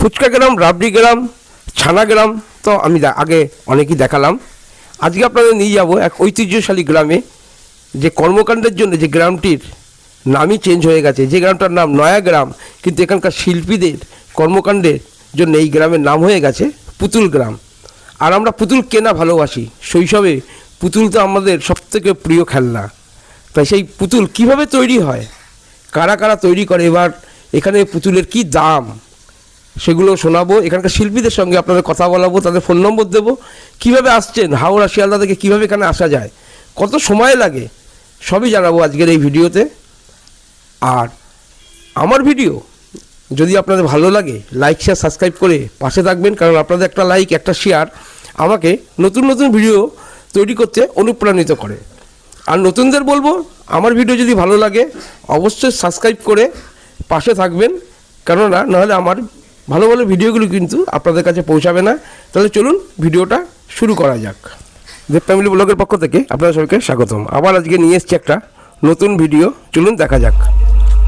ফুচকা গ্রাম রাবড়ি গ্রাম ছানা গ্রাম তো আমি আগে অনেকই দেখালাম। আজকে আপনাদের নিয়ে যাব এক ঐতিহ্যশালী গ্রামে, যে কর্মকাণ্ডের জন্য যে গ্রামটির নামই চেঞ্জ হয়ে গেছে। যে গ্রামটার নাম নয়া গ্রাম, কিন্তু এখানকার শিল্পীদের কর্মকাণ্ডের জন্য এই গ্রামের নাম হয়ে গেছে পুতুল গ্রাম। আর আমরা পুতুল কেনা ভালোবাসি। শৈশবে পুতুল তো আমাদের সবথেকে প্রিয় খেলনা। তাই সেই পুতুল কীভাবে তৈরি হয়? কারা কারা তৈরি করে? এবার এখানে পুতুলের কি দাম? সেগুলো শোনাবো। এখানকার শিল্পীদের সঙ্গে আপনাদের কথা বলাবো, তাদের ফোন নম্বর দেবো। কীভাবে আসছেন? হাওড়া শিয়ালদা থেকে কীভাবে এখানে আসা যায়? কত সময় লাগে? সবই জানাব আজকের এই ভিডিওতে। আর আমার ভিডিও যদি আপনাদের ভালো লাগে লাইক শেয়ার সাবস্ক্রাইব করে পাশে থাকবেন, কারণ আপনাদের একটা লাইক একটা শেয়ার আমাকে নতুন নতুন ভিডিও তৈরি করতে অনুপ্রাণিত করে। আর নতুনদের বলব, আমার ভিডিও যদি ভালো লাগে, অবশ্যই সাবস্ক্রাইব করে পাশে থাকবেন। কেননা, নাহলে আমার ভালো ভালো ভিডিওগুলো কিন্তু আপনাদের কাছে পৌঁছাবে না। তাহলে চলুন ভিডিওটা শুরু করা যাক। দেব ফ্যামিলি ব্লগের পক্ষ থেকে আপনাদের সবাইকে স্বাগতম। আবার আজকে নিয়ে এসেছি একটা নতুন ভিডিও। চলুন দেখা যাক।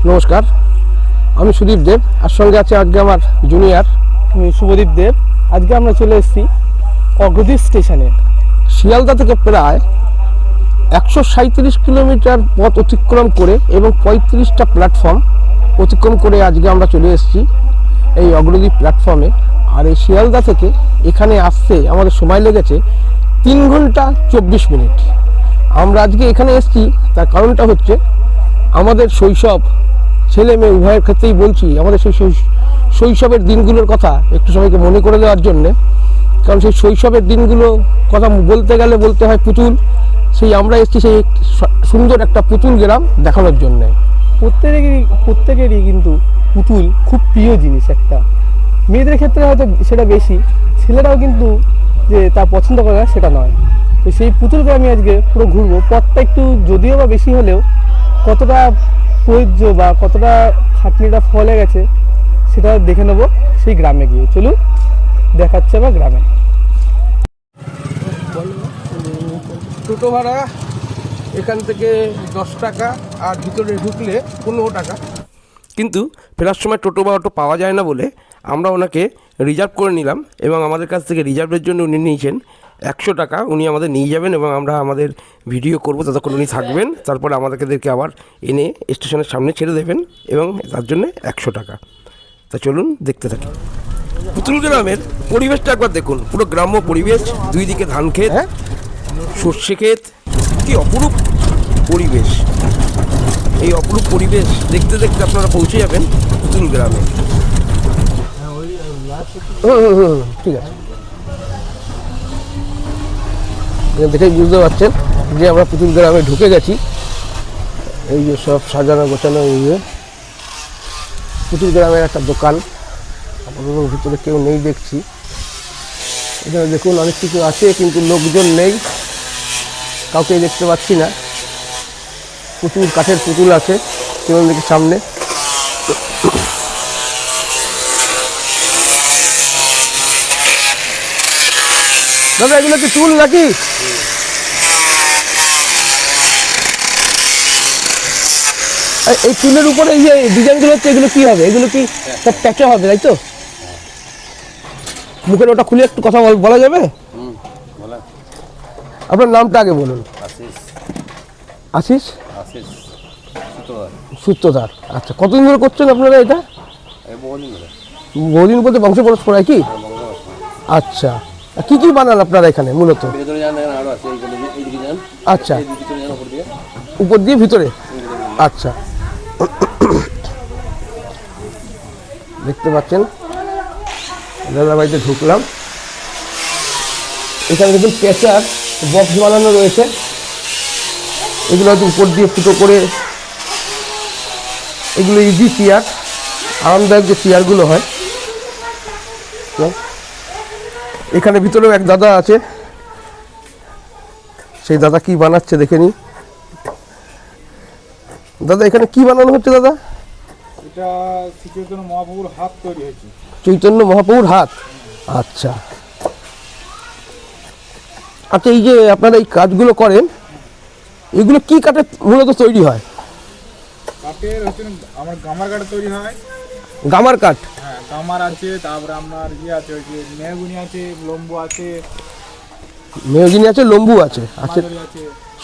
নমস্কার, আমি সুদীপ দেব, আর সঙ্গে আছে আজকে আমার জুনিয়র আমি শুভদীপ দেব। আজকে আমরা চলে এসেছি অগদি স্টেশনে। শিয়ালদা থেকে প্রায় একশো সাঁত্রিশ কিলোমিটার পথ অতিক্রম করে এবং পঁয়ত্রিশটা প্ল্যাটফর্ম অতিক্রম করে আজকে আমরা চলে এসেছি এই অগ্রদী প্ল্যাটফর্মে আর এই শিয়ালদা থেকে এখানে আসতে আমাদের সময় লেগেছে তিন ঘণ্টা চব্বিশ মিনিট। আমরা আজকে এখানে এসেছি, তার কারণটা হচ্ছে আমাদের শৈশব, ছেলে মেয়ে উভয়ের ক্ষেত্রেই বলছি, আমাদের সেই শৈশবের দিনগুলোর কথা একটু সবাইকে মনে করে দেওয়ার জন্যে। কারণ সেই শৈশবের দিনগুলো কথা বলতে গেলে বলতে হয় পুতুল। সেই আমরা এসেছি সেই সুন্দর একটা পুতুল গ্রাম দেখানোর জন্যে। প্রত্যেকেরই প্রত্যেকেরই কিন্তু পুতুল খুব প্রিয় জিনিস একটা। মেয়েদের ক্ষেত্রে হয়তো সেটা বেশি, ছেলেরাও কিন্তু যে তা পছন্দ করে না, সেটা নয়। তো সেই পুতুলকে আমি আজকে পুরো ঘুরবো। পথটা একটু যদিও বা বেশি হলেও কতটা প্রয়োজ্য বা কতটা খাটনিটা ফলে গেছে, সেটা দেখে নেব সেই গ্রামে গিয়ে। চলুন, দেখাচ্ছে আবার গ্রামে। টোটো ভাড়া এখান থেকে দশ টাকা আর ভিতরে ঢুকলে পনেরো টাকা। কিন্তু ফেরার সময় টোটো বা অটো পাওয়া যায় না বলে আমরা ওনাকে রিজার্ভ করে নিলাম এবং আমাদের কাছ থেকে রিজার্ভের জন্য উনি নিয়েছেন একশো টাকা। উনি আমাদের নিয়ে যাবেন এবং আমরা আমাদের ভিডিও করব ততক্ষণ উনি থাকবেন। তারপরে আমাদেরকে আবার এনে স্টেশনের সামনে ছেড়ে দেবেন এবং তার জন্য একশো টাকা। তা চলুন দেখতে থাকি। পুতুল গ্রামের পরিবেশটা একবার দেখুন। পুরো গ্রাম্য পরিবেশ দুই দিকে ধান ক্ষেত সর্ষে ক্ষেত কি অপরূপ পরিবেশ। এই অপরূপ পরিবেশ দেখতে দেখতে আপনারা পৌঁছে যাবেন পুতুল গ্রামে। ঠিক আছে। দেখেই বুঝতে পারছেন যে আমরা পুতুল গ্রামে ঢুকে গেছি। এই যে সব সাজানো গোছানো এই যে পুতুল গ্রামের একটা দোকান। ভিতরে কেউ নেই দেখছি। এখানে দেখুন অনেক কিছু আছে কিন্তু লোকজন নেই। কাউকে দেখতে পাচ্ছি না। পুতুল, কাঠের পুতুল আছে কেমন দেখি সামনে। দাদা, এগুলো কি চুল নাকি? এই চুলের উপরে এই যে ডিজাইনগুলো হচ্ছে, এগুলো কি হবে? এগুলো কি সব প্যাচা হবে, তাই তো? মুখের ওটা খুলে একটু কথা বলা যাবে? আপনার নামটা আগে বলুন। আশিস। সূত্রধার আচ্ছা কতদিন ধরে করছেন আপনারা এটা? বহুদিন বলতে বংশ পরস্পরায় কি বঙ্গবাস আচ্ছা। কি কি বানান আপনারা এখানে মূলত? আচ্ছা। উপর দিয়ে। ভিতরে? আচ্ছা। দেখতে পাচ্ছেন? দাদা বাড়িতে ঢুকলাম। এখানে দেখুন পেঁচার বক্স বানানো রয়েছে। এগুলো হয়তো উপর দিয়ে ফুটো করে এগুলো ইজি চেয়ার আরামদায়ক যে চেয়ারগুলো হয়। এখানে ভিতরেও এক দাদা আছে। সেই দাদা কি বানাচ্ছে দেখে নিই দাদা এখানে কি বানানো হচ্ছে দাদা? এটা শ্রীচৈতন্য মহাপ্রভুর হাত তৈরি হয়েছে। চৈতন্য মহাপ্রভুর হাত? আচ্ছা। আচ্ছা এই যে আপনারা এই কাজগুলো করেন এগুলো কি কাঠে মূলত তৈরি হয়? কাঠের হচ্ছে আমার গামার কাঠে তৈরি হয়। গামার কাঠ? হ্যাঁ কামার আছে তারপরে আপনার ইয়ে আছে ওই যে মেহগুনি আছে লম্বু আছে। মেহগিনি আছে লম্বু আছে। আছে।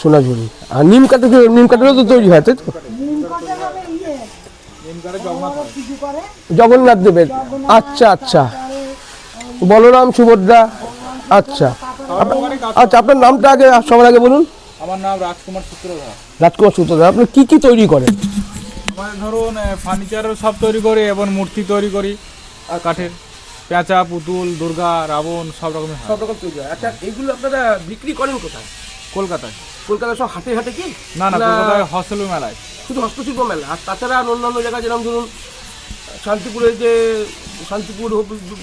সোনাঝুরি। আর নিম কাঠের নিম কাঠেরও তো তৈরি হয় তাই তো? নিম জগন্নাথ দেবের। আচ্ছা আচ্ছা। বলরাম সুভদ্রা আচ্ছা। আচ্ছা আপনার নামটা আগে সবার আগে বলুন। আমার নাম রাজকুমার সূত্রধর। রাজকুমার সূত্রধর আপনি কি কি তৈরি করেন? আমাদের ধরুন ফার্নিচারও সব তৈরি করি এবং মূর্তি তৈরি করি আর কাঠের। পেঁচা পুতুল দুর্গা রাবণ সব রকমের সব রকম তৈরি হয়। আচ্ছা এগুলো আপনারা বিক্রি করেন কোথায়? কলকাতায়। কলকাতা সব হাটে হাটে কি? না না কলকাতায় হসেল মেলায়। শুধু হস্তশিল্প মেলা। আর তাছাড়া আর অন্যান্য জায়গায় যেরকম ধরুন শান্তিপুরে যে শান্তিপুর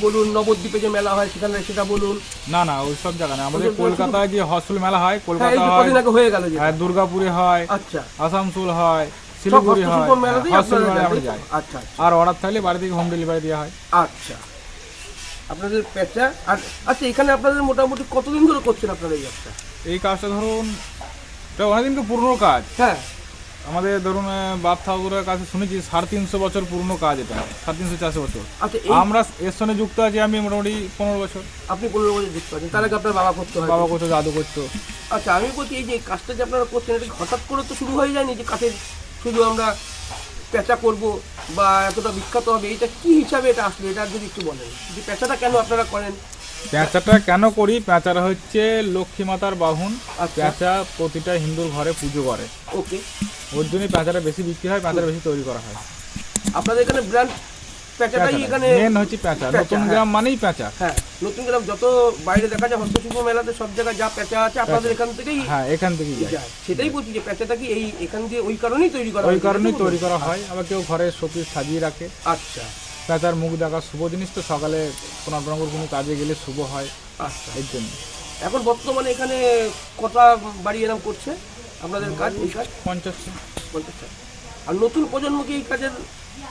বলুন নবদ্বীপে যে মেলা হয় সেখানে সেটা বলুন। না না ওই সব জায়গা না। আমাদের কলকাতায় যে হসেল মেলা হয় হ্যাঁ কলকাতা হয় হয়ে গেল যে আর দুর্গাপুরে হয় আচ্ছা। আসানসোল হয় শিলিগুড়ি হয় মেলাতেই আপনারা মেলায় আমরা যাই। আচ্ছা আর অর্ডার থাকলে বাড়ি থেকে হোম ডেলিভারি দেওয়া হয়। আচ্ছা। আপনাদের পেঁচা আর আচ্ছা এখানে আপনাদের মোটামুটি কতদিন ধরে করছেন আপনারা এই ব্যবসা এই কাজটা ধরুন এটা অনেকদিনকে পুরনো কাজ। হ্যাঁ। আমাদের ধরুন বাপ ঠাকুরের কাছে শুনেছি সাড়ে তিনশো বছর পুরনো কাজ এটা সাড়ে তিনশো চারশো বছর। আচ্ছা আমরা এর সঙ্গে যুক্ত আছি আমি মোটামুটি পনেরো বছর। আপনি পনেরো বছর যুক্ত আছেন তাহলে আপনার বাবা করতে হয় বাবা করতো দাদু করতো। আচ্ছা আমি বলছি এই যে কাজটা যে আপনারা করছেন এটা হঠাৎ করে তো শুরু হয়ে যায়নি যে কাঠের শুধু আমরা পেঁচা করব বা এতটা বিখ্যাত হবে? এটা কি হিসাবে এটা আসলে? এটা যদি একটু বলেন যে পেঁচাটা কেন আপনারা করেন? পেঁচাটা কেন করি? পেঁচাটা হচ্ছে লক্ষ্মী মাতার বাহন। আচ্ছা। পেঁচা প্রতিটা হিন্দুর ঘরে পুজো করে। ওকে। ওর জন্যই পেঁচাটা বেশি বিক্রি হয় পেঁচাটা বেশি তৈরি করা হয়। আপনাদের এখানে ব্র্যান্ড পেঁচাটাই এখানে মেন হচ্ছে পেঁচা পেঁচা, নতুন হ্যাঁ। গ্রাম মানেই পেঁচা হ্যাঁ নতুন গ্রাম যত বাইরে দেখা যায় হস্তশিল্প মেলাতে সব জায়গায় যা পেঁচা আছে আপনাদের এখান থেকেই হ্যাঁ এখান থেকেই যায়। সেটাই বলছি যে পেঁচাটা কি এই এখান দিয়ে ওই কারণেই তৈরি করা ওই কারণেই তৈরি করা হয়। আবার কেউ ঘরে শোপিস সাজিয়ে রাখে। আচ্ছা। পেঁচার মুখ দেখা শুভ জিনিস তো সকালে কোনো আপনার কোনো কাজে গেলে শুভ হয়। আচ্ছা। এর জন্য। এখন বর্তমানে এখানে কটা বাড়ি এরম করছে আপনাদের কাজ এই কাজ? পঞ্চাশটা পঞ্চাশটা আর নতুন প্রজন্ম কি এই কাজের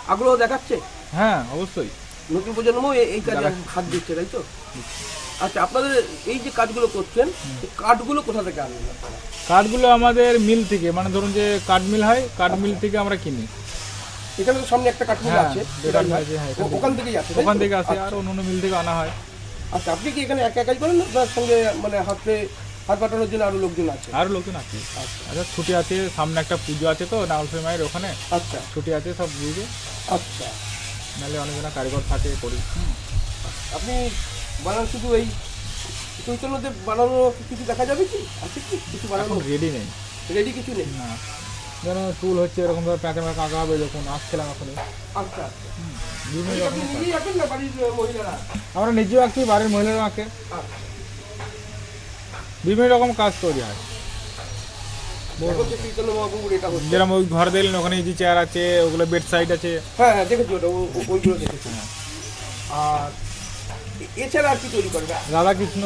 আগ্রহ দেখাচ্ছে? হ্যাঁ অবশ্যই। নতুন প্রজন্ম এই- কাজে হাত দিচ্ছে তাই তো? আচ্ছা আপনাদের এই যে কাজগুলো করছেন কাঠগুলো কোথা থেকে আনবেন কাঠগুলো আমাদের মিল থেকে মানে ধরুন যে কাঠ মিল হয় কাঠ মিল থেকে আমরা কিনি। এখানে তো সামনে একটা কাঠমিল হ্যাঁ, আছে আছে, হ্যাঁ, ওখান থেকেই তো? ওখান থেকে আসে আর অন্য মিল থেকে আনা হয়। আচ্ছা আপনি কি এখানে একা একাই করেন না? আপনার সঙ্গে মানে হাতে হাত পাঠানোর জন্য আরও লোকজন আছে? আরও লোকজন আছে। আচ্ছা। ছুটি আছে সামনে একটা পুজো আছে তো নাগলফি মায়ের ওখানে। আচ্ছা। ছুটি আছে সব বুঝে। আচ্ছা। নাহলে অনেকজন কারিগর থাকে করি। আপনি বানান শুধু এই চৈতন্যদেব বানানো কিছু দেখা যাবে কি? আছে কি? কিছু বানানো রেডি নেই। রেডি কিছু নেই? না। যেন চুল হচ্ছে এরকম ধর প্যাকেট প্যাকেট আঁকা হবে যখন আসছিলাম এখন আচ্ছা আচ্ছা। মহিলারা? আমরা নিজেও আঁকি বাড়ির মহিলারাও আঁকে। আচ্ছা। বিভিন্ন রকম কাজ তৈরি হয় যেরকম ওই ঘর দেখলেন ওখানে ইজি চেয়ার আছে ওগুলো বেড সাইড আছে। হ্যাঁ হ্যাঁ দেখেছি ওটা ওইগুলো দেখেছি। আর এ- এছাড়া আর কি তৈরি করে? রাধাকৃষ্ণ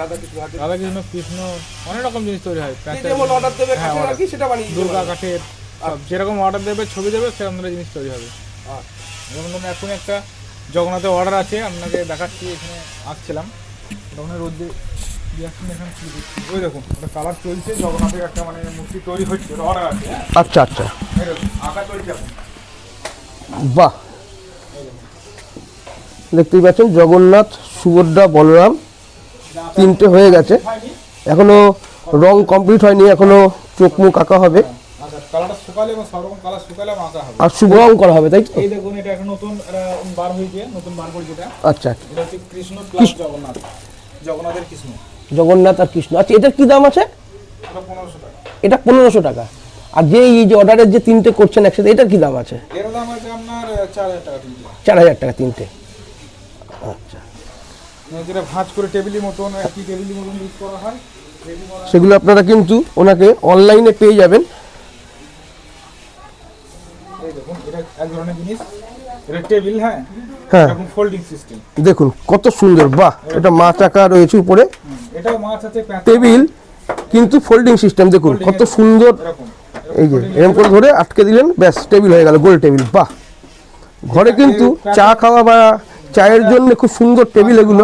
রাধাকৃষ্ণ রাধাকৃষ্ণ কৃষ্ণ অনেক রকম জিনিস তৈরি হয়। যেমন অর্ডার দেবে কাছে আর কি সেটা বানিয়ে দুর্গা কাঠের যেরকম অর্ডার দেবে ছবি দেবে সেরকম ধরনের জিনিস তৈরি হবে। আচ্ছা। যেমন ধরুন এখন একটা জগন্নাথের অর্ডার আছে আপনাকে দেখাচ্ছি এখানে আসছিলাম তখন রোদ দিয়ে দিয়ে আসছেন এখানে কি দেখছি। ওই দেখুন ওটা কালার চলছে জগন্নাথের একটা মানে মূর্তি তৈরি হচ্ছে অর্ডার আছে হ্যাঁ? আচ্ছা আচ্ছা। আঁকা চলছে বাহ! দেখতেই পাচ্ছেন জগন্নাথ সুভদ্রা বলরাম তিনটে হয়ে গেছে। হয়নি এখনও রং কমপ্লিট হয়নি এখনও চোখ মুখ আঁকা হবে। আচ্ছা আর শুভ রং করা হবে তাই তো? আচ্ছা প্লাস জগন্নাথ। আর কৃষ্ণ। আচ্ছা এটার কি দাম আছে? এটা পনেরোশো টাকা। আর যে এই যে অর্ডারের যে তিনটে করছেন একসাথে এটার কি দাম আছে? চার হাজার টাকা তিনটে চার হাজার টাকা তিনটে আচ্ছা মানে যেটা ভাঁজ করে টেবিলের মতন একই টেবিলের মতন ইউজ করা হয় সেগুলো আপনারা কিন্তু ওনাকে অনলাইনে পেয়ে যাবেন। দেখুন হ্যাঁ? হ্যাঁ। দেখুন কত সুন্দর বাহ! এটা মাছ আঁকা রয়েছে উপরে। টেবিল কিন্তু ফোল্ডিং সিস্টেম দেখুন কত সুন্দর। এই যে এরকম করে ধরে আটকে দিলেন ব্যাস টেবিল হয়ে গেল গোল টেবিল বাহ! ঘরে কিন্তু চা খাওয়া বা চায়ের জন্য খুব সুন্দর টেবিল এগুলো।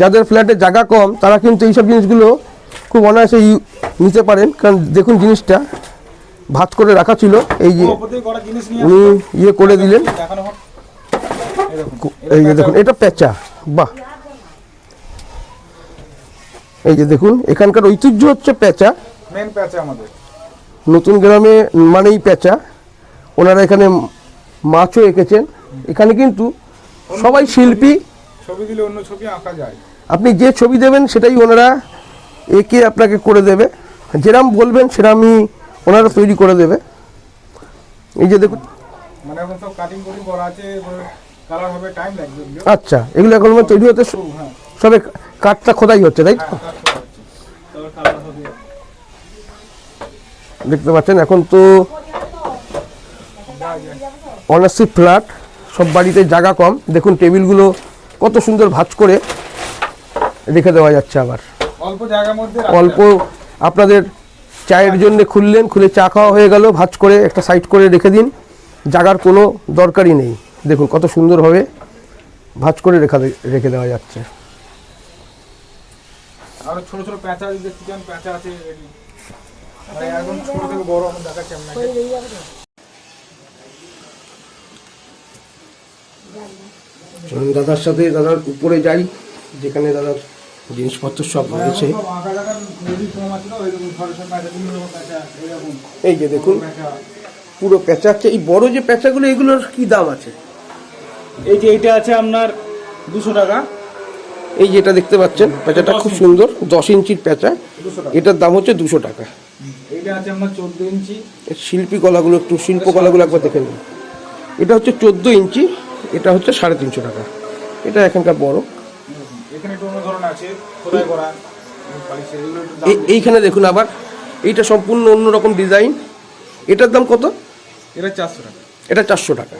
যাদের ফ্ল্যাটে জায়গা কম তারা কিন্তু এইসব জিনিসগুলো খুব অনায়াসে নিতে পারেন। কারণ দেখুন জিনিসটা ভাত করে রাখা ছিল। এই যে উনি ইয়ে করে দিলেন। এই যে দেখুন এটা পেঁচা বাহ! এই যে দেখুন এখানকার ঐতিহ্য হচ্ছে পেঁচা নতুন গ্রামে মানেই পেঁচা ওনারা এখানে মাছও এঁকেছেন। এখানে কিন্তু সবাই শিল্পী। ছবি দিলে অন্য ছবি আঁকা যায়। আপনি যে ছবি দেবেন সেটাই ওনারা এঁকে আপনাকে করে দেবে। যেরাম বলবেন সেরামই ওনারা তৈরি করে দেবে। এই যে দেখুন। মানে এখন সব কাটিং করা আছে কালার হবে টাইম লাগবে আচ্ছা এগুলো এখন তৈরি হতে হ্যাঁ। সবে কাঠটা খোদাই হচ্ছে তাই তো? হ্যাঁ দেখতে পাচ্ছেন এখন তো অনার্সি ফ্ল্যাট সব বাড়িতে জায়গা কম। দেখুন টেবিলগুলো কত সুন্দর ভাঁজ করে রেখে দেওয়া যাচ্ছে আবার। অল্প জায়গার মধ্যে অল্প আপনাদের চায়ের জন্য খুললেন খুলে চা খাওয়া হয়ে গেল ভাঁজ করে একটা সাইড করে রেখে দিন। জাগার কোনো দরকারই নেই। দেখুন কত সুন্দরভাবে ভাঁজ করে রেখা রেখে দেওয়া যাচ্ছে। আর ছোট ছোট প্যাঁচা দেখতে চান প্যাঁচা আছে ছোট থেকে বড় আমি দেখাচ্ছি আপনাকে। চলুন দাদার সাথে দাদার উপরে যাই যেখানে দাদার জিনিসপত্র সব রয়েছে। এই যে দেখুন পুরো প্যাঁচা আছে এই বড় যে পেঁচাগুলো এগুলোর কি দাম আছে? এই যে এইটা আছে আপনার দুশো টাকা। এই যেটা দেখতে পাচ্ছেন প্যাঁচাটা খুব সুন্দর দশ ইঞ্চির প্যাঁচা। এটার দাম হচ্ছে দুশো টাকা। আছে আপনার চোদ্দ ইঞ্চি। শিল্পী কলাগুলো একটু শিল্প কলাগুলো একবার দেখে নিন। এটা হচ্ছে চোদ্দ ইঞ্চি। এটা হচ্ছে সাড়ে তিনশো টাকা। এটা এখানকার বড়। এইখানে দেখুন আবার এইটা সম্পূর্ণ অন্যরকম ডিজাইন। এটার দাম কত? এটা চারশো টাকা। এটা চারশো টাকা।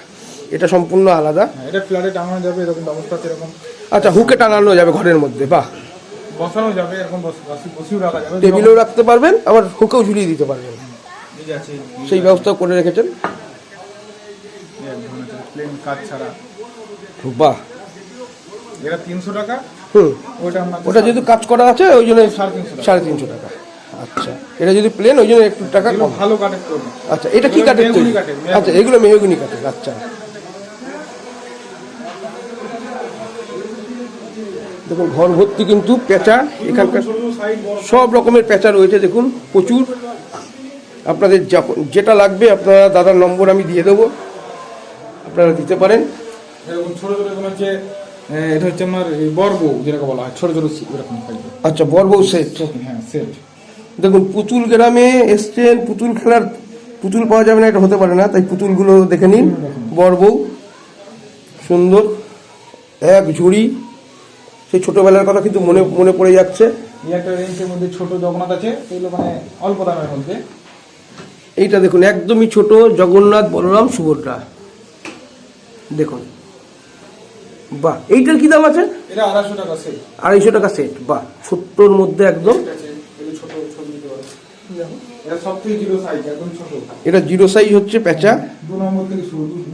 এটা সম্পূর্ণ আলাদা। হ্যাঁ এটা ফ্ল্যাটে টাঙানো যাবে এরকম ব্যবস্থা এরকম। আচ্ছা হুকে টানানো যাবে ঘরের মধ্যে বাহ। বসানো যাবে এরকম রাখা যাবে। টেবিলেও রাখতে পারবেন আবার হুকেও ঝুলিয়ে দিতে পারবেন। সেই ব্যবস্থাও করে রেখেছেন। প্লেন কাজ ছাড়া। বাহ। এটা তিনশো টাকা? হুম। ওটা ওটা যেহেতু কাজ করা আছে ওই জন্য সাড়ে তিনশো টাকা। আচ্ছা। এটা যদি প্লেন ওই জন্য একটু টাকা কম। ভালো কাঠের তৈরি। আচ্ছা এটা কি কাঠের তৈরি। আচ্ছা এগুলো মেহগুনি কাঠের আচ্ছা। দেখুন ঘর ভর্তি কিন্তু পেঁচা এখানকার সব রকমের পেঁচা রয়েছে দেখুন প্রচুর। আপনাদের যখন যেটা লাগবে আপনারা দাদার নম্বর আমি দিয়ে দেবো। আপনারা দিতে পারেন। এরকম ছোট ছোট হচ্ছে এটা হচ্ছে আমার বর্গ যেটাকে বলা হয় ছোট ছোট সি- এরকম থাকবে আচ্ছা বর্বউ সেট হ্যাঁ সেট দেখুন পুতুল গ্রামে এসছেন পুতুল খেলার পুতুল পাওয়া যাবে না এটা হতে পারে না তাই পুতুলগুলো দেখে নিন। বর্বউ সুন্দর এক ঝুড়ি। সেই ছোটবেলার কথা কিন্তু মনে মনে পড়ে যাচ্ছে। একটা রেঞ্জের মধ্যে ছোট জগন্নাথ আছে এগুলো মানে অল্প দামের মধ্যে। এইটা দেখুন একদমই ছোট জগন্নাথ বলরাম সুভদ্রা। দেখুন। বাহ এইটার কি দাম আছে? এটা আড়াইশো টাকা সেট আড়াইশো টাকা সেট বাহ ছোট্টর মধ্যে একদম। এটা সব থেকে জিরো সাইজ এটা জিরো সাইজ হচ্ছে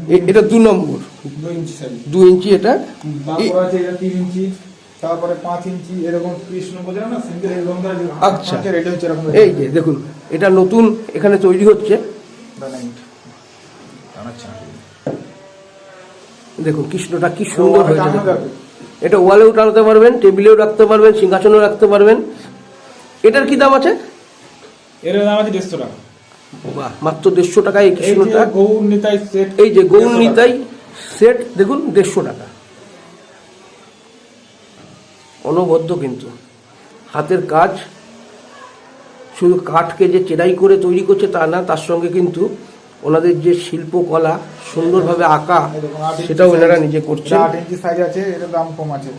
এ- এটা দু নম্বর। দু ইঞ্চি সাইজ দু ইঞ্চি এটা। ইঞ্চি তারপরে পাঁচ ইঞ্চি এরকম কৃষ্ণ বোঝা না সিঙ্গেল আচ্ছা। এই যে দেখুন এটা নতুন এখানে তৈরি হচ্ছে ডানাইট আচ্ছা দেখুন কৃষ্ণটা কি সুন্দর হয়েছে। এটা ওয়ালেও টানাতে পারবেন টেবিলেও রাখতে পারবেন সিংহাসনেও রাখতে পারবেন। এটার কি দাম আছে? এর দাম আছে দেড়শো টাকা। বাহ মাত্র দেড়শো টাকায় এই কৃষ্ণটা। গৌর নিতাই সেট এই যে গৌর নিতাই সেট দেখুন দেড়শো টাকা। অনবদ্য কিন্তু। হাতের কাজ শুধু কাঠকে যে চেরাই করে তৈরি করছে তা না তার সঙ্গে কিন্তু ওনাদের যে শিল্পকলা সুন্দরভাবে আঁকা সেটাও ওনারা নিজে করছেন। আট ইঞ্চি সাইজ আছে এটার দাম কম আছে।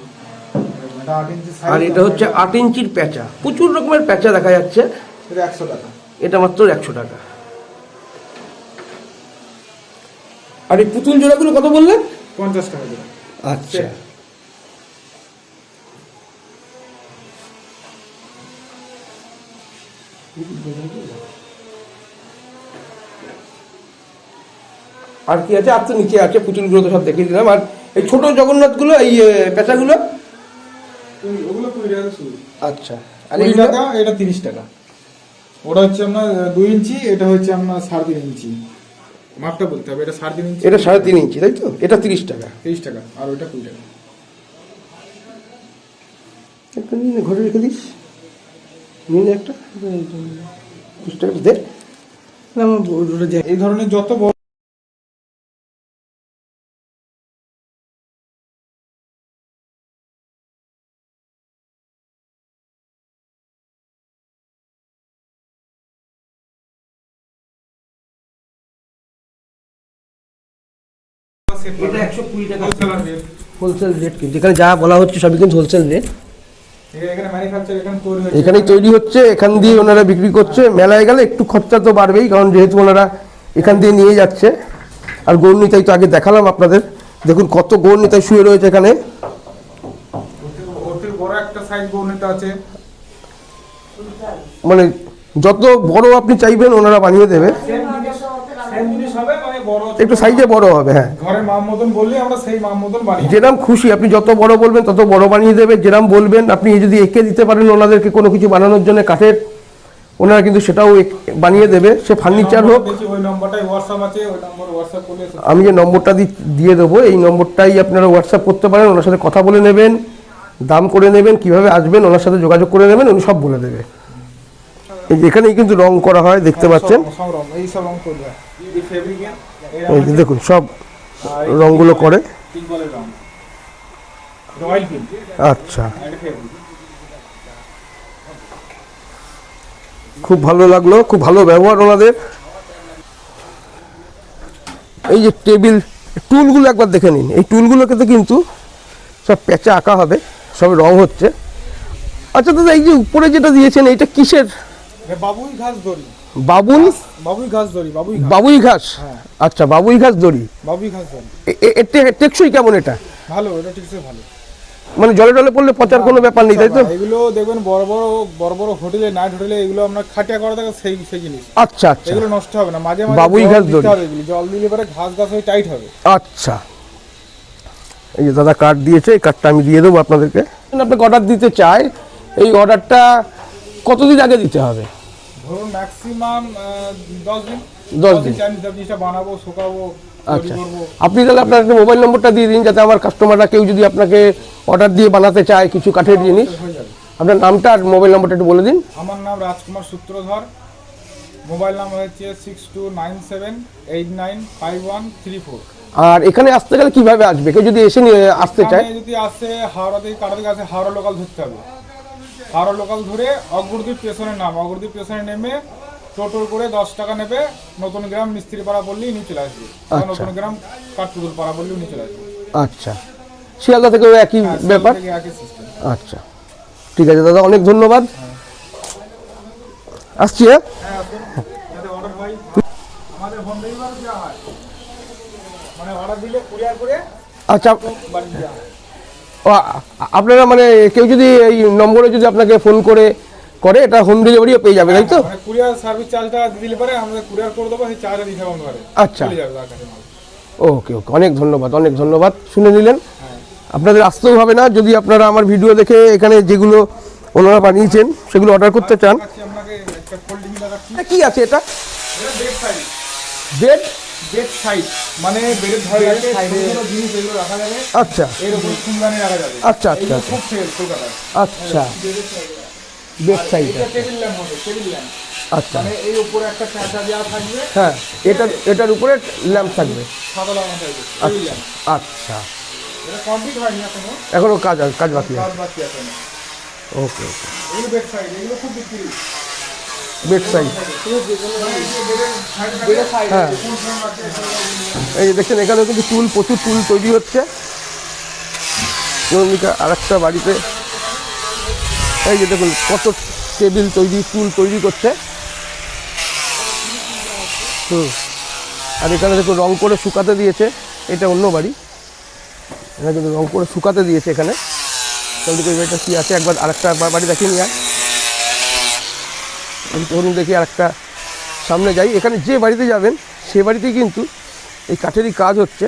আট আর এটা হচ্ছে আট ইঞ্চির প্যাঁচা। প্রচুর রকমের প্যাঁচা দেখা যাচ্ছে। এটা একশো টাকা। এটা মাত্র একশো টাকা। আর এই পুতুল জোড়াগুলো কত বললেন? পঞ্চাশ টাকা আচ্ছা। আর কি আছে? আর তো নিচে আছে পুতুলগুলো তো সব দেখিয়ে দিলাম। আর এই ছোট জগন্নাথগুলো এই পেঁচাগুলো? আচ্ছা। আর এইগুলো টাকা এটা তিরিশ টাকা। ওটা হচ্ছে আপনার দুই ইঞ্চি এটা হচ্ছে আপনার সাড়ে তিন ইঞ্চি। মাপটা বলতে হবে এটা সাড়ে তিন ইঞ্চি। এটা সাড়ে তিন ইঞ্চি তাই তো? এটা তিরিশ টাকা। তিরিশ টাকা আর ওইটা কুড়ি টাকা। একটা নিয়ে ঘরে রেখে দিস। নিয়ে একটা। দে। এই ধরনের যত বড় এটা একশো কুড়ি টাকা। Wholesaler হোলসেল রেট কিন্তু। এখানে যা বলা হচ্ছে সবই কিন্তু হোলসেল রেট এখানে- এখানে ম্যানুফ্যাকচার এখানে তৈরি হচ্ছে এখানেই তৈরি হচ্ছে এখান দিয়ে ওনারা বিক্রি করছে। মেলায় গেলে একটু খরচা তো বাড়বেই কারণ যেহেতু ওনারা এখান দিয়ে নিয়ে যাচ্ছে। আর গৌরনিতাই তো আগে দেখালাম আপনাদের। দেখুন কত গৌরনিতাই শুয়ে রয়েছে এখানে। ওর থেকে- ওর থেকে বড় একটা সাইজ বর্ণিতা আছে। মানে যত বড় আপনি চাইবেন ওনারা বানিয়ে দেবে। একটু সাইজে বড় হবে হ্যাঁ। ঘরের মাম মতন বললে আমরা সেই মাম মতন বানিয়ে যেরাম খুশি আপনি যত বড় বলবেন তত বড় বানিয়ে দেবে। যেরাম বলবেন আপনি যদি এঁকে দিতে পারেন ওনাদেরকে কোনো কিছু বানানোর জন্য কাঠের ওনারা কিন্তু সেটাও বানিয়ে দেবে। সে ফার্নিচার হোক। আমি যে নম্বরটা দিয়ে দেবো এই নম্বরটাই আপনারা হোয়াটসঅ্যাপ করতে পারেন ওনার সাথে কথা বলে নেবেন দাম করে নেবেন কীভাবে আসবেন ওনার সাথে যোগাযোগ করে নেবেন উনি সব বলে দেবে। এখানেই কিন্তু রং করা হয় দেখতে পাচ্ছেন। সব- সব রং এই যে দেখুন, সব রংগুলো করে। আচ্ছা। খুব ভালো লাগল, খুব ভালো ব্যবহার ওনাদের। এই যে টেবিল, টুলগুলো একবার দেখে নিন। এই টুলগুলোকে তো কিন্তু সব প্যাচে আঁকা হবে, সব রং হচ্ছে। আচ্ছা দাদা, এই যে উপরে যেটা দিয়েছেন, এইটা কিসের? বাবুই ঘাস দড়ি। বাবুল? বাবুই ঘাস দড়ি বাবুই ঘাস। বাবুই ঘাস? হ্যাঁ। আচ্ছা বাবুই ঘাস দড়ি। বাবুই ঘাস দড়ি। টেকসই কেমন এটা? ভালো এটা আছে ভালো। মানে জলে টলে পড়লে পচার কোনো ব্যাপার নেই তাই তো? এগুলো দেখবেন বড় বড় বড় বড় হোটেলে নাইট হোটেলে এগুলো আপনার খাটিয়া করা থাকে সেই সেই জিনিস। আচ্ছা আচ্ছা। এগুলো নষ্ট হবে না মাঝে মাঝে বাবুই ঘাস দড়ি। জল দিলে পরে ঘাস ঘাস হয়ে টাইট হবে। আচ্ছা। এই যে দাদা কার্ড দিয়েছে এই কার্ডটা আমি দিয়ে দেবো আপনাদেরকে। আপনাকে অর্ডার দিতে চাই এই অর্ডারটা কতদিন আগে দিতে হবে? ধরুন ম্যাক্সিমাম দশ দিন। দশ দিন। টাইম জিনিসটা বানাবো শুকাবো আচ্ছা। আপনি তাহলে আপনার একটা মোবাইল নম্বরটা দিয়ে দিন যাতে আমার কাস্টমাররা কেউ যদি আপনাকে অর্ডার দিয়ে বানাতে চায় কিছু কাঠের জিনিস। আপনার নামটা আর মোবাইল নম্বরটা একটু বলে দিন। আমার নাম রাজকুমার সূত্রধর। মোবাইল নাম্বার হচ্ছে six two nine seven eight nine five one three four আর এখানে আসতে গেলে কীভাবে আসবে? কেউ যদি এসে নিয়ে আসতে চায়? যদি আসে হাওড়া থেকে কাটা থেকে আসে হাওড়া লোকাল ধরতে হবে। হাওড়া লোকাল ধরে অগ্রদীপ স্টেশনের নাম। অগ্রদীপ স্টেশনে নেমে টোটোর করে দশ টাকা নেবে নতুন গ্রাম মিস্ত্রি পাড়া বললেই নিয়ে চলে আসবে। আচ্ছা। নতুন গ্রাম কাঠপুতুল পাড়া বললেও নিয়ে চলে আসবে। আচ্ছা। শিয়ালদা থেকেও একই হ্যাঁ, ব্যাপার? থেকে আচ্ছা। ঠিক আছে দাদা অনেক ধন্যবাদ। আসছি হ্যাঁ? অর্ডার হয়। হয়। মানে অর্ডার দিলে কুরিয়ার করে আচ্ছা। আপনারা মানে কেউ যদি এই নম্বরে যদি আপনাকে ফোন করে করে এটা হোম ডেলিভারিও পেয়ে যাবে তাই তো? কুরিয়ার সার্ভিস চার্জটা দিলে পরে আমাদের কুরিয়ার করে দেবো সেই চার্জটা দিতে হবে আচ্ছা। ওকে ওকে অনেক ধন্যবাদ অনেক ধন্যবাদ। শুনে নিলেন। হ্যাঁ। আপনাদের আসতেও হবে না যদি আপনারা আমার ভিডিও দেখে এখানে যেগুলো ওনারা বানিয়েছেন সেগুলো অর্ডার করতে চান। দেখাচ্ছি আপনাকে একটা ফোল্ডিং দেখাচ্ছি। কি আছে এটা? বেড বেড সাইড মানে বেডের ধারে ছোট জিনিস এগুলো রাখা যাবে আচ্ছা। এর উপর ফুলদানি রাখা যাবে। আচ্ছা, আচ্ছা, আচ্ছা। খুব সেল কলকাতায় আচ্ছা। বেড সাইড টেবিল ল্যাম্প হবে টেবিল ল্যাম্প আচ্ছা। মানে এই উপরে একটা চাঁচা দেওয়া থাকবে। হ্যাঁ এটা এটার উপরে ল্যাম্প থাকবে। সাদা লাগানো থাকবে টেবিল ল্যাম্প আচ্ছা এটা কমপ্লিট হয়নি এখনও। এখনও কাজ কাজ বাকি কাজ আছে বাকি আছে। ওকে ওকে। বেড সাইড এগুলো খুব বিক্রি। বেড সাইড হ্যাঁ। এই যে দেখছেন এখানে কিন্তু টুল প্রচুর টুল তৈরি হচ্ছে। আর একটা বাড়িতে। এই যে দেখুন, কত টেবিল তৈরি টুল তৈরি করছে। হুম। আর এখানে দেখুন, রং করে শুকাতে দিয়েছে। এটা অন্য বাড়ি। এখানে কিন্তু রং করে শুকাতে দিয়েছে এখানে। তাহলে দেখুন এটা কী আছে? একবার আরেকটা বাড়ি দেখিয়ে নিয়ে এই ধরুন দেখি আরেকটা সামনে যাই। এখানে যে বাড়িতে যাবেন, সে বাড়িতেই কিন্তু এই কাঠেরই কাজ হচ্ছে।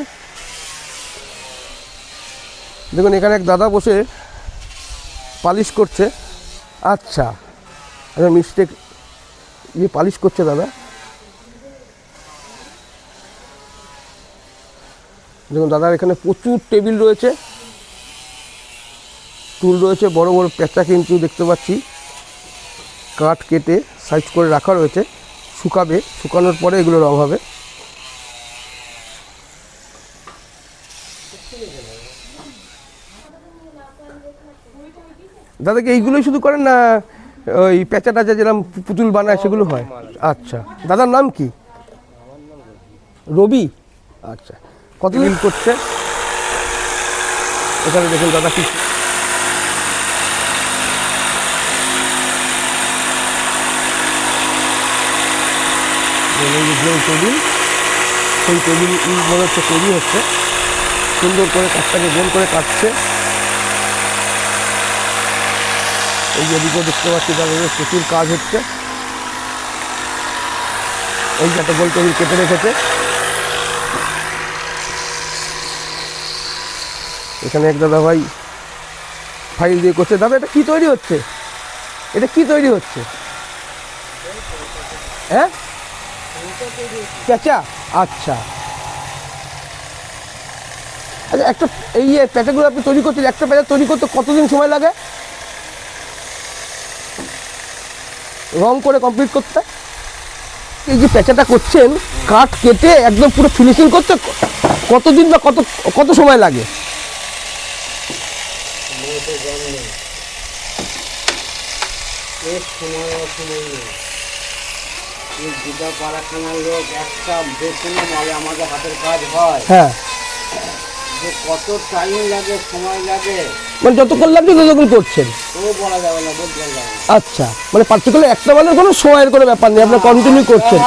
দেখুন, এখানে এক দাদা বসে পালিশ করছে। আচ্ছা মিস্টেক ইয়ে পালিশ করছে দাদা। দেখুন, দাদার এখানে প্রচুর টেবিল রয়েছে। টুল রয়েছে, বড় বড় পেঁচা কিন্তু দেখতে পাচ্ছি। কাঠ কেটে সাইজ করে রাখা রয়েছে। শুকাবে, শুকানোর পরে এগুলো রং হবে। দাদা কি এইগুলোই শুধু করেন না, ওই পেঁচা টাচা যেরকম পুতুল বানায় সেগুলো হয়? আচ্ছা। দাদার নাম কি? রবি? আচ্ছা। কতদিন করছে? এখানে দেখুন দাদা কি এই যে টেবিল সেই টেবিল মনে হচ্ছে তৈরি হচ্ছে। সুন্দর করে কাঠটাকে গোল করে কাটছে। এই এদিকেও দেখতে পাচ্ছি তাদের প্রচুর কাজ হচ্ছে। এই যে একটা গোল টেবিল কেটে রেখেছে। এখানে এক দাদা ভাই ফাইল দিয়ে করছে। দাদা, এটা কি তৈরি হচ্ছে? এটা কি তৈরি হচ্ছে? হ্যাঁ? পেঁচা? আচ্ছা। আচ্ছা একটা এই পেঁচাগুলো আপনি তৈরি করছেন একটা পেঁচা তৈরি করতে কতদিন সময় লাগে? রং করে কমপ্লিট করতে? এই যে পেঁচাটা করছেন, কাঠ কেটে একদম পুরো ফিনিশিং করতে কতদিন বা কত কত সময় লাগে? সময় অসময় নেই এই দুটা পাড়াখানার লোক একটা যে কোনো আমাদের হাতের কাজ হয়। হ্যাঁ। যে কত টাইম লাগে সময় লাগে মানে যতক্ষণ লাগছে ততক্ষণ করছেন। বলা যাবে না বলতে যাবে আচ্ছা মানে পার্টিকুলার একটা কোনো সময়ের কোনো ব্যাপার নেই আপনার কন্টিনিউ করছেন।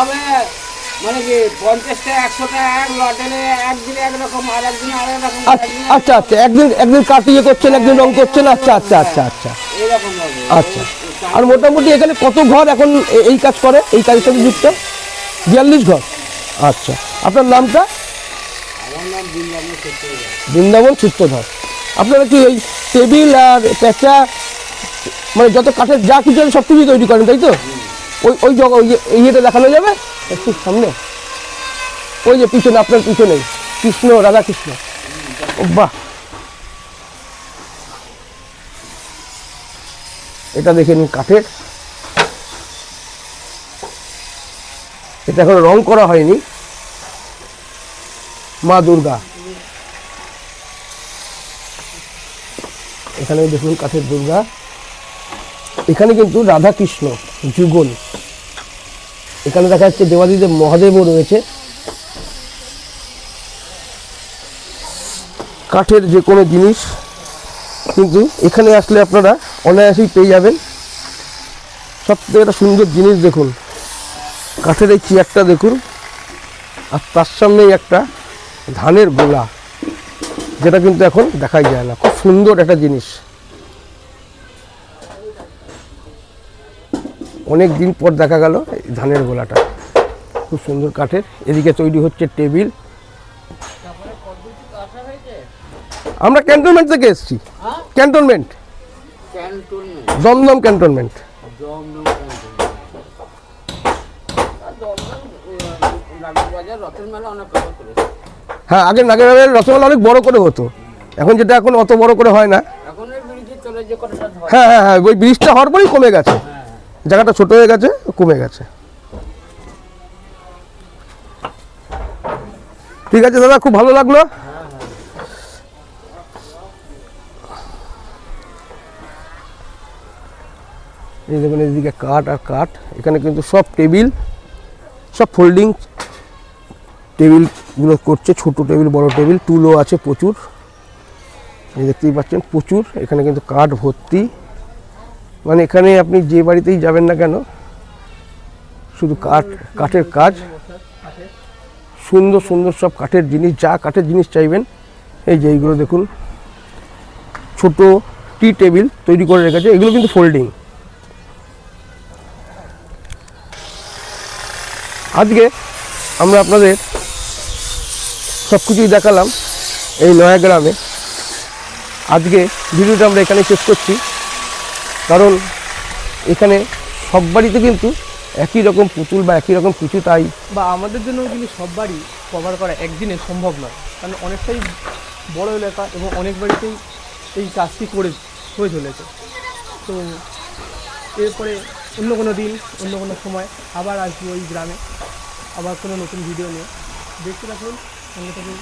মানে কি পঞ্চাশটা একশোটা এক লটেনে একদিনে একরকম আর একদিনে আরেক রকম আচ্ছা আচ্ছা আচ্ছা একদিন একদিন কাটিয়ে করছেন একদিন রং করছেন আচ্ছা আচ্ছা আচ্ছা আচ্ছা। আচ্ছা। আর মোটামুটি এখানে কত ঘর এখন এই কাজ করে? এই কাজের সাথে যুক্ত? বিয়াল্লিশ ঘর। আচ্ছা। আপনার নামটা? বৃন্দাবন সূত্রধর। আপনারা কি ওই টেবিল আর পেঁচা মানে যত কাঠের যা কিছু আছে সব কিছুই তৈরি করেন তাই তো? ওই ওই জগ এই ইয়েটা দেখানো যাবে? একটু সামনে। ওই যে পিছনে আপনার পিছনে কৃষ্ণ রাধা কৃষ্ণ ও বাহ! এটা দেখে নিন কাঠের। এটা এখন রং করা হয়নি। মা দুর্গা। এখানে দেখুন কাঠের দুর্গা। এখানে কিন্তু রাধা কৃষ্ণ যুগল। এখানে দেখা যাচ্ছে দেবাদিদেব মহাদেবও রয়েছে। কাঠের যে কোনো জিনিস কিন্তু এখানে আসলে আপনারা অনায়াসেই পেয়ে যাবেন। সব থেকে একটা সুন্দর জিনিস দেখুন। কাঠের এই চেয়ারটা দেখুন। আর তার সামনেই একটা ধানের গোলা যেটা কিন্তু এখন দেখাই যায় না। খুব সুন্দর একটা জিনিস। অনেক দিন পর দেখা গেল এই ধানের গোলাটা। খুব সুন্দর কাঠের। এদিকে তৈরি হচ্ছে টেবিল। আমরা ক্যান্টনমেন্ট থেকে এসেছি। Cantonment cantonment. দমদম ক্যান্টনমেন্ট। হ্যাঁ আগে নাগের রসগোল্লা অনেক বড় করে হতো। এখন যেটা এখন অত বড় করে হয় না। হ্যাঁ। হ্যাঁ হ্যাঁ ওই ব্রিজটা হওয়ার পরেই কমে গেছে। জায়গাটা ছোট হয়ে গেছে কমে গেছে। ঠিক আছে দাদা খুব ভালো লাগল। এই দেখুন, এদিকে কাঠ আর কাঠ। এখানে কিন্তু সব টেবিল, সব ফোল্ডিং টেবিলগুলো করছে, ছোট টেবিল, বড় টেবিল, টুলও আছে প্রচুর। এই দেখতেই পাচ্ছেন, প্রচুর। এখানে কিন্তু কাঠ ভর্তি। মানে এখানে আপনি যে বাড়িতেই যাবেন না কেন, শুধু কাঠ, কাঠের কাজ। সুন্দর সুন্দর সব কাঠের জিনিস, যা কাঠের জিনিস চাইবেন, এই যে এইগুলো দেখুন। ছোট টি টেবিল তৈরি করে রেখেছে, এগুলো কিন্তু ফোল্ডিং আজকে আমরা আপনাদের সব কিছুই দেখালাম এই নয়াগ্রামে। আজকে ভিডিওটা আমরা এখানে শেষ করছি। কারণ এখানে সব বাড়িতে কিন্তু একই রকম পুতুল বা একই রকম কিছু, তাই বা আমাদের জন্য কিন্তু সব বাড়ি কভার করা একদিনে সম্ভব নয়। কারণ অনেকটাই বড় এলাকা এবং অনেক বাড়িতেই এই কাজটি করে হয়ে চলেছে। তো এরপরে অন্য কোনো দিন, অন্য কোনো সময় আবার আসব ওই গ্রামে। আবার কোনো নতুন ভিডিও নিয়ে। দেখতে থাকুন, সঙ্গে থাকুন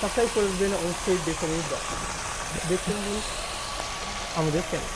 সাবস্ক্রাইব করবেন অবশ্যই দেখতে থাকুন আমাদের চ্যানেল